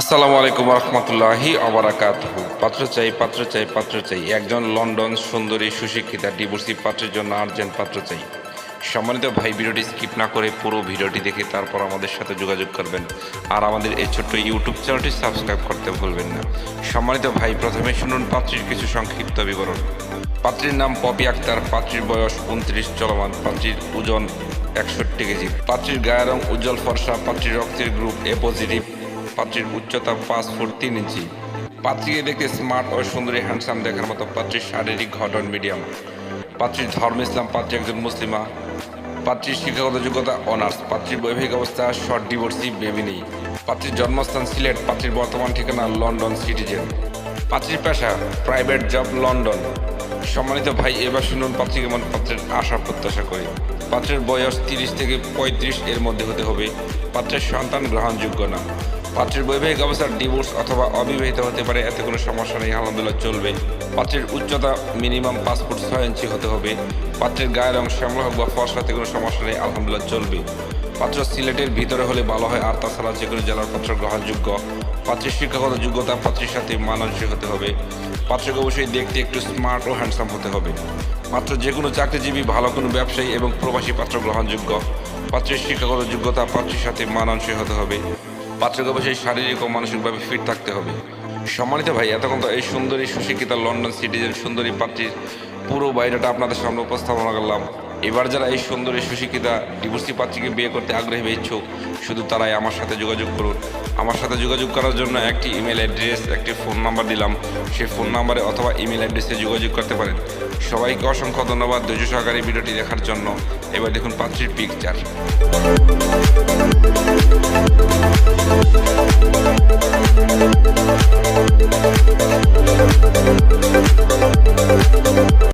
আসসালামু আলাইকুম রহমতুল্লাহি আবরাকাত পাত্র চাই পাত্র চাই পাত্র চাই। একজন লন্ডন সুন্দরী সুশিক্ষিতা, ডিভোর্সি পাত্রের জন্য আর্জেন্ট পাত্র চাই। সম্মানিত ভাই, ভিডিওটি স্কিপ না করে পুরো ভিডিওটি দেখে তারপর আমাদের সাথে যোগাযোগ করবেন। আর আমাদের এই ছোট্ট ইউটিউব চ্যানেলটি সাবস্ক্রাইব করতে ভুলবেন না। সম্মানিত ভাই, প্রথমে শুনুন পাত্রীর কিছু সংক্ষিপ্ত বিবরণ। পাত্রীর নাম পপি আক্তার, পাত্রীর বয়স উনত্রিশ, চলমান। পাত্রীর ওজন একষট্টি কেজি। পাত্রীর গায়ের রং উজ্জ্বল ফর্সা, পাত্রীর রক্তের গ্রুপ এ পজিটিভ। পাত্রীর উচ্চতা পাঁচ ফুট তিন ইঞ্চি। পাত্রীকে দেখতে স্মার্ট ও সুন্দরী হ্যান্ডসাম দেখার মতো পাত্রীর শারীরিক ঘটন মিডিয়াম। পাত্রীর ধর্ম ইসলাম, পাত্রী একজন মুসলিমা। পাত্রীর শিক্ষাগত যোগ্যতা অনার্স। পাত্রীর বৈবাহিক অবস্থা, শর্ট ডিভোর্সি, বেবি নেই। পাত্রীর জন্মস্থান সিলেট। পাত্রীর বর্তমান ঠিকানা লন্ডন সিটিজেন। পাত্রীর পেশা, প্রাইভেট জব লন্ডন। সম্মানিত ভাই, এবার শুনুন পাত্রী কেমন পাত্রের আশা প্রত্যাশা করি। পাত্রের বয়স তিরিশ থেকে পঁয়ত্রিশ এর মধ্যে হতে হবে। পাত্রের সন্তান গ্রহণযোগ্য না। পাত্রের বৈবাহিক অবস্থার ডিভোর্স অথবা অবিবাহিত হতে পারে, এতে কোনো সমস্যা নেই, আলহামদুলিল্লাহ চলবে। পাত্রের উচ্চতা মিনিমাম ফুট ছয় ইঞ্চি হতে হবে। পাত্রের গায়ের রং শ্যামলা হোক বা ফর্সাতে কোনো সমস্যা নেই, আলহামদুলিল্লাহ চলবে। পাত্র সিলেটের ভিতরে হলে ভালো হয়, আর তাছাড়া যে কোনো জেলার পাত্র গ্রহণযোগ্য। পাত্রের শিক্ষাগত যোগ্যতা পাত্রের সাথে মানানসই হতে হবে। পাত্রকে অবশ্যই দেখতে একটু স্মার্ট ও হ্যান্ডসাম হতে হবে। পাত্র যে কোনো চাকরিজীবী, ভালো কোনো ব্যবসায়ী এবং প্রবাসী পাত্র গ্রহণযোগ্য। পাত্রের শিক্ষাগত যোগ্যতা পাত্রের সাথে মানানসই হতে হবে। পাত্রকে বসে শারীরিক ও মানসিকভাবে ফিট থাকতে হবে। সম্মানিত ভাই, এতক্ষণ তো এই সুন্দরী সুশিক্ষিতা লন্ডন সিটিজেন সুন্দরী পাত্রীর পুরো বাইরেটা আপনাদের সামনে উপস্থাপনা করলাম। এবার যারা এই সুন্দরী সুশিক্ষিতা ডিভোর্সি পাত্রীকে বিয়ে করতে আগ্রহী বা ইচ্ছুক, শুধু তারাই আমার সাথে যোগাযোগ করুন। আমার সাথে যোগাযোগ করার জন্য একটি ইমেল অ্যাড্রেস, একটি ফোন নাম্বার দিলাম। সেই ফোন নাম্বারে অথবা ইমেল অ্যাড্রেসে যোগাযোগ করতে পারেন। সবাইকে অসংখ্য ধন্যবাদ ধৈর্য সহকারে ভিডিওটি দেখার জন্য। এবার দেখুন পাত্রীর পিকচার Thank